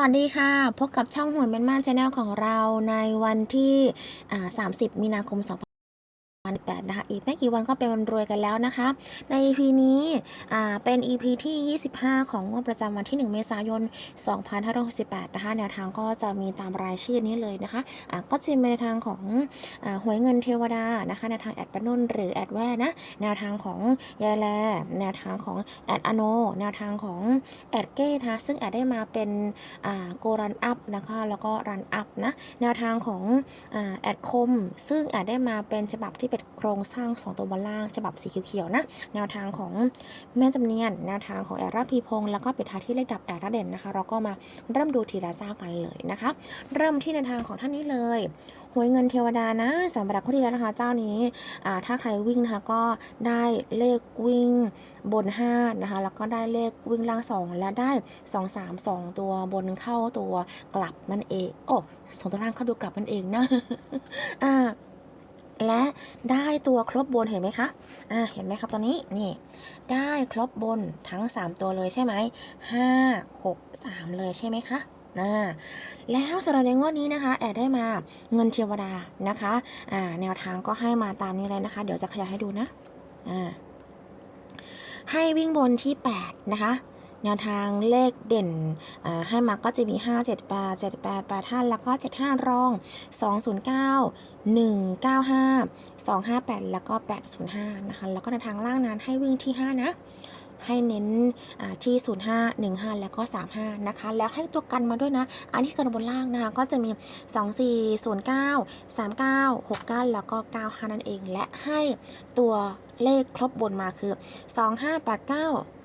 วัสดีค่ะ พบกับช่องหวยแมนม่าชาแนลของเราในวันที่ 30 มีนาคม 2018นะคะอีกไม่กี่วันก็เป็นวันรวยกันแล้วนะคะ ใน EP นี้อ่าเป็น EP ที่ 25 ของงวดประจำวันที่ 1 เมษายน 2568 นะคะแนวทางก็จะมีตามรายชื่อนี้เลยนะคะอ่าก็จะเป็นในทางของอาหวยเงินเทวดานะคะแนวทางแอดปะนุ่นหรือแอดแว่นะแนวทางของยายแลแนวทางของแอดอโนแนวทางของแอดเก้นะคะซึ่งแอดได้มาเป็นโกรันอัพนะคะแล้วก็รันอัพนะแนวทางของอาแอดคม ซึ่งแอดได้มาเป็นฉบับที่เป็นโครงสร้าง 2 ตัวบนล่างฉบับสีเขียวๆนะ แนวทางของแม่จำเนียน แนวทางของแอดราพีพงศ์แล้วก็ปิดท้ายที่เลขดับแอดระเด่นนะคะ เราก็มาเริ่มดูทีละเจ้ากันเลยนะคะ เริ่มที่แนวทางของท่านนี้เลยหวยเงินเทวดานะสำหรับคนที่แล้วนะคะเจ้านี้ถ้าใครวิ่งนะคะก็ได้เลขวิ่งบน5นะคะแล้วก็ได้เลขวิ่งล่าง 2 และได้ 2 3 2 ตัวบนเข้าตัวกลับนั่นเองโอ้สองตัวล่างเข้าตัวกลับนั่นเองนะอ่า และได้ตัวครบบนเห็นไหมคะอ่าเห็นไหมครับตอนนี้นี่ได้ครบบนทั้ง 3 ตัวเลยใช่ไหมห้าหกสามเลยใช่ไหมคะแล้วสำหรับในงวดนี้นะคะ แอดได้มาเงินเทวดานะคะอ่าแนวทางก็ให้มาตามนี้เลยนะคะ เดี๋ยวจะขยายให้ดูนะอ่าให้วิ่งบนที่ 8 นะคะ แนวทางเลขเด่นให้มาก็จะมี 5 7 8 7 8 8 5 แล้วก็ 75 รอง 209 195 258 แล้วก็ 805 นะคะ แล้วก็ในวทางล่างนั้นให้วิ่งที่ 5 นะ ให้เน้นอ่าที่ 05 15 แล้วก็ 35 นะคะ แล้วให้ตัวกันมาด้วยนะ อันที่กันบนล่างนะคะ ก็จะมี 24 09 39 69 แล้วก็ 95 นั่นเอง และให้ตัวเลขครบบนมาคือ 2589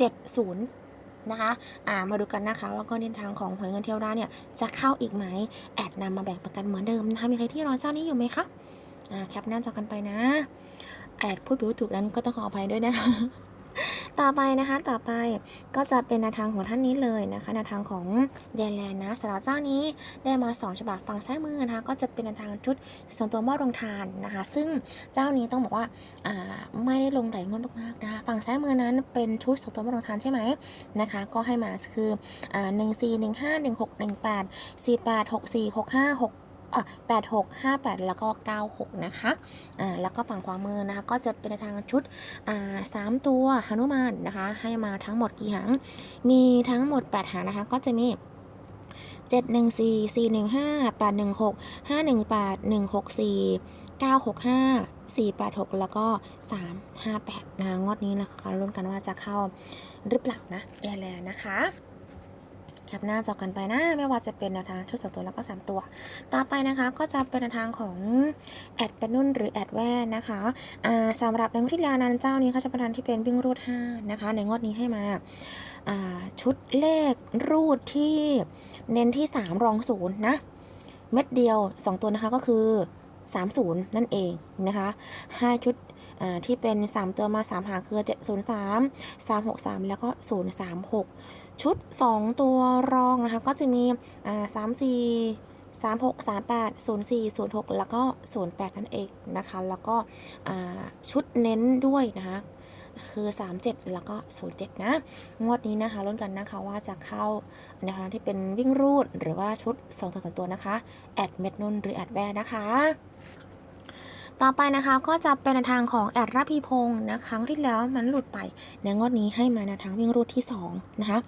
70 นะคะอ่ามาดูกันนะคะ ว่าก็เน้นทางของหวยเงินเที่ยวได้เนี่ยจะเข้าอีกไหม แอดนำมาแบ่งประกันเหมือนเดิมนะคะมีใครที่รอเจ้านี้อยู่ไหมคะอ่าแคปหน้าจอกันไปนะ แอดพูดผิดพูดถูกนั้นก็ต้องขออภัยด้วยนะคะ ต่อไปนะคะต่อไปก็จะเป็นแนวทางของท่านนี้เลยนะคะแนวทางของยายแลนนะสำหรับเจ้านี้ได้มา 2 ฉบับฝั่งซ้ายมือนะคะก็จะเป็นแนวทางชุดส่วนตัวหม้อลงทานนะคะ ซึ่งเจ้านี้ต้องบอกว่าอ่าไม่ได้ลงหลายงวดมากๆนะคะฝั่งซ้ายมือนั้นเป็นชุดส่วนตัวหม้อลงทานใช่ไหมนะคะ ก็ให้มาคืออ่าหนึ่งสี่หนึ่งห้าหนึ่งหกหนึ่งแปดสี่แปดหกสี่หกห้าหก อะแปดหกห้าแปดแล้วก็เก้าหกนะคะอ่าแล้วก็ฝั่งขวามือนะคะก็จะเป็นทางชุดอ่าสามตัวหนุมานนะคะ ให้มาทั้งหมดกี่หาง มีทั้งหมด8หางนะคะ ก็จะมี7 1 4 4 1 5 8 1 6 5 1 8 1 6 4 9 6 5 4 8 6 แล้วก็ 3 5 8 นะคะงวดนี้นะคะลุ้นกันว่าจะเข้าหรือเปล่านะแอร์แลนนะคะ คปหน้าจอกันไปนะ ไม่ว่าจะเป็นแนวทางทุกสองตัวแล้วก็ 3 ตัว ต่อไปนะคะก็จะเป็นแนวทางของแอดเป็นนุ่นหรือแอดแว่นนะคะอ่าสำหรับในงวดที่แล้วนั้นเจ้านี้เขาจะประทานที่เป็นวิ่งรูด5นะคะ ในงวดนี้ให้มาอ่าชุดเลขรูดที่เน้นที่ 3 รองศูนย์นะเม็ดเดียว 2 ตัวนะคะก็คือ 30 นั่นเองนะคะ5ชุด ที่เป็น 3 ตัวมา 3 หางคือ 703 363 แล้วก็ 036 ชุด 2 ตัวรองนะคะ ก็จะมี34สามหกสามแปดศูนย์สี่ศูนย์หกแล้วก็ศูนย์แปดนั่นเองนะคะ แล้วก็ชุดเน้นด้วยนะคะคือ 37 แล้วก็ 07 นะ งวดนี้นะคะลุ้นกันนะคะว่าจะเข้านะคะที่เป็นวิ่งรูดหรือว่าชุด 2 ตัว3ตัวนะคะ แอดเม็ดนุ่นหรือแอดแวร์นะคะ ต่อไปนะคะก็จะเป็นทางของแอดราพีพงศ์นะครั้งที่แล้วมันหลุดไปในงวดนี้ให้มานวทางวิ่งรูดที่2นะคะ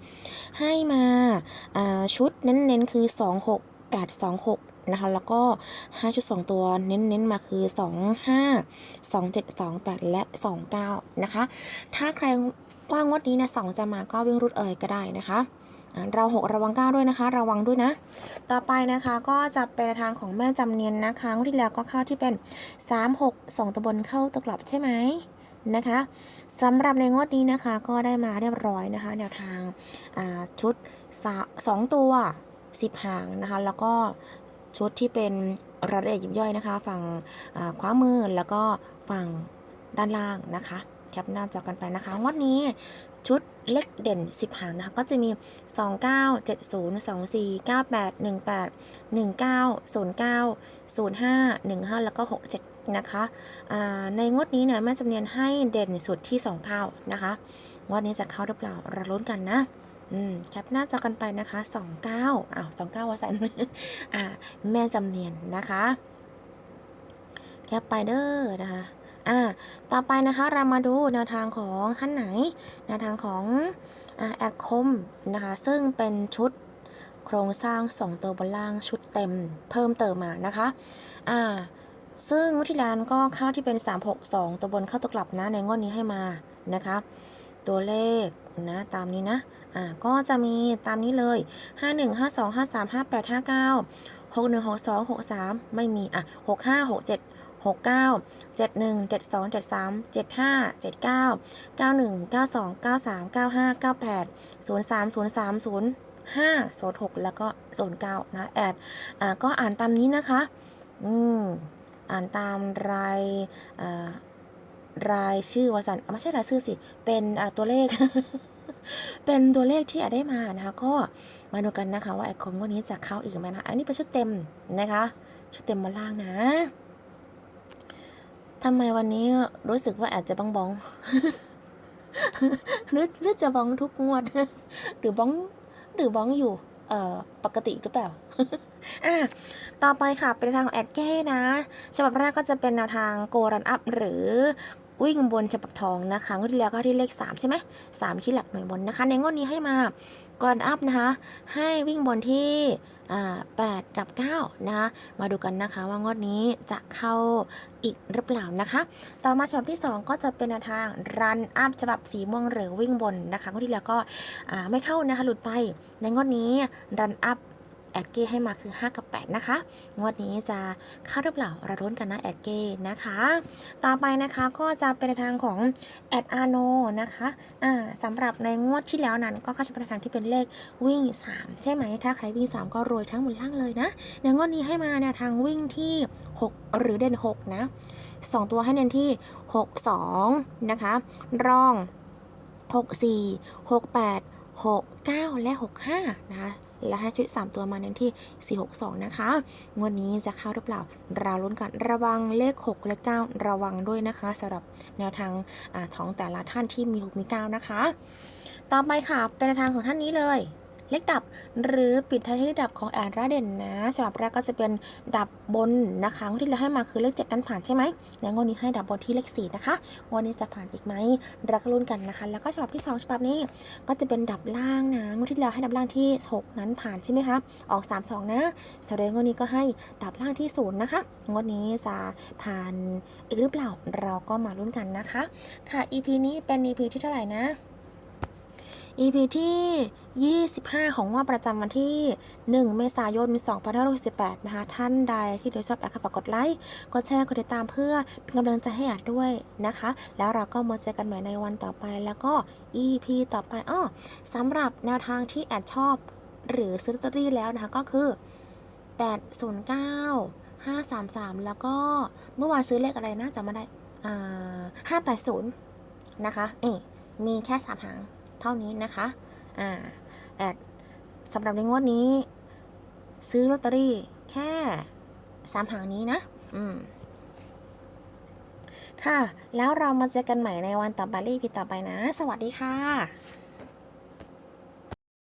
ให้มาาชุดเน้นๆคือ 26 8 26นะคะแล้วก็5ชุด2ตัวเน้นๆมาคือ 25 27 28 และ 29 นะคะ ถ้าใครว่างวดนี้นะ2จะมาก็วิ่งรุดเอ่ยก็ได้นะคะ เรา6ระวัง9ด้วยนะคะ ระวังด้วยนะ ต่อไปนะคะก็จะเป็นทางของแม่จำเนียนนะคะงวดที่แล้วก็เข้าที่เป็น 3 6 2ตัวบนเข้าตัวกลับใช่ไหมนะคะสำหรับในงวดนี้นะคะก็ได้มาเรียบร้อยนะคะ แนวทางาชุดสองตัว 10 หางนะคะ แล้วก็ชุดที่เป็นรายละเอียดยิบย่อยนะคะ ฝั่งขวามือแล้วก็ฝั่งด้านล่างนะคะแคปหน้าจอกันไปนะคะงวดนี้ ชุดเล็กเด่น 10 หางนะคะก็จะมี 29 70 24 98 18 19 09 05 15 แล้วก็ 67 นะคะอ่าในงวดนี้เนี่ยแม่จำเนียนให้เด่นสุดที่29นะคะงวดนี้จะเข้าหรือเปล่าเราลุ้นกันนะอืมแคปหน้าจอกันไปนะคะสองเก้าอ้าวสองเก้าวสันอ่าแม่จำเนียนนะคะ แคปไปเดอร์นะคะ อ่าต่อไปนะคะเรามาดูแนวทางของท่านไหน แนวทางของอ่าแอดคมนะคะซึ่งเป็นชุดโครงสร้าง 2 ตัวบนล่างชุดเต็มเพิ่มเติมมานะคะอ่าซึ่งวดที่แล้วนั้นก็เข้าที่เป็น 3 6 2 ตัวบนเข้าตัวกลับนะในงวดนี้ให้มานะคะตัวเลขนะตามนี้นะอ่าก็จะมีตามนี้เลย 5 1 5 2 5 3 5 8 5 9 6 1 6 2 6 3 ไม่มีอะ6 5 69 7 1 7 2 7 3 7 5 7 9 9 1 9 2 9 3 9 5 9 8 0 3 0 3 0 5 0 6 แล้วก็0 9นะแอดอ่าก็อ่านตามนี้นะคะ อืม อ่านตามรายอ่ารายชื่อวสันไม่ใช่รายชื่อสิ เป็นอ่าตัวเลข เป็นตัวเลขที่แอดได้มานะคะ ก็มาดูกันนะคะว่าแอดคอมวันนี้จะเข้าอีกไหมนะ อันนี้เป็นชุดเต็มนะคะ ชุดเต็มบนล่างนะ ทำไมวันนี้รู้สึกว่าแอดจะบ้องบ้องหรือหรือจะบ้องทุกงวด หรือบ้องหรือบ้องอยู่ เอ่อ ปกติหรือเปล่าอะต่อไปค่ะ เป็นทางแอดเก้นะ ฉบับแรกก็จะเป็นแนวทางโกรันอัพหรือวิ่งบนฉบับทองนะคะงวดที่แล้วก็ที่เลข 3 ใช่ไหมสามที่หลักหน่วยบนนะคะ ในงวดนี้ให้มาโกรันอัพนะคะ ให้วิ่งบนที่ 8 กับ 9 นะ มาดูกันนะคะว่างวดนี้จะเข้าอีกหรือเปล่านะคะ ต่อมาฉบับที่ 2 ก็จะเป็นทางรันอัพฉบับสีม่วงหรือวิ่งบนนะคะงวดที่แล้วก็ไม่เข้านะคะหลุดไปในงวดนี้รันอัพ แอดเก้ให้มาคือ 5 กับ 8 นะคะ งวดนี้จะเข้าหรือเปล่ารารุ้นกันนะแอดเก้นะคะ ต่อไปนะคะก็จะเป็นทางของแอดอาโนนะคะอ่าสำหรับในงวดที่แล้วนั้นก็เข้าใช้เป็นทางที่เป็นเลขวิ่ง 3 ใช่ไหมถ้าใครวิ่ง 3 ก็รวยทั้งหมดล่างเลยนะในงวดนี้ให้มาแนวทางวิ่งที่ 6 หรือเด่น 6 นะ 2 ตัวให้เน้นที่ 6 2 นะคะรอง 6 4 6 8 6 9 และ 6 5 นะคะ และให้ชุด 3 ตัวมาเน้นที่ 462 นะคะ งวดนี้จะเข้าหรือเปล่า เราลุ้นกันระวังเลข 6 และ 9 ระวังด้วยนะคะสำหรับแนวทางอาของแต่ละท่านที่มี 6 มี 9 นะคะ ต่อไปค่ะ เป็นแนวทางของท่านนี้เลย เลขดับ หรือปิดท้ายที่เลขดับของแอดราเด่นนะฉบับแรกก็จะเป็นดับบนนะคะงวดที่เราให้มาคือเลข7กันผ่านใช่ไหมและงวดนี้ให้ดับบนที่เลข4นะคะงวดนี้จะผ่านอีกไหมเราก็ลุ้นกันนะคะ แล้วก็ฉบับที่สองฉบับนี้ก็จะเป็นดับล่างนะงวดที่แล้วให้ดับล่างที่6นั้นผ่านใช่ไหมคะออก3 2นะแสดงงวดนี้ก็ให้ดับล่างที่0นะคะงวดนี้จะผ่านอีกหรือเปล่าเราก็มาลุ้นกันนะคะ ค่ะ EP นี้เป็น EP ที่เท่าไหร่นะ EP ที่ 25 ของว่าประจำวันที่ 1 เมษายน2568 นะคะ ท่านใดที่ดยชอบแอดฝากกดไลค์ กดแชร์ กดติดตามเพื่อเป็นกำลังใจให้อาดด้วยนะคะ แล้วเราก็มาเจอกันใหม่ในวันต่อไปแล้วก็ EP ต่อไปอ้อสำหรับแนวทางที่แอดชอบหรือซื้อลอตเตอรี่แล้วนะคะก็คือ 809 533 แล้วก็เมื่อวานซื้อเลขอะไรนะจำไม่ได้อ่า580 นะคะเอ๊มีแค่3หาง เท่านี้นะคะอ่าแอดสำหรับในงวดนี้ ซื้อลอตเตอรี่แค่3หางนี้นะ อืม ค่ะ แล้วเรามาเจอกันใหม่ในวันต่อไปรีพีต่อไปนะ สวัสดีค่ะ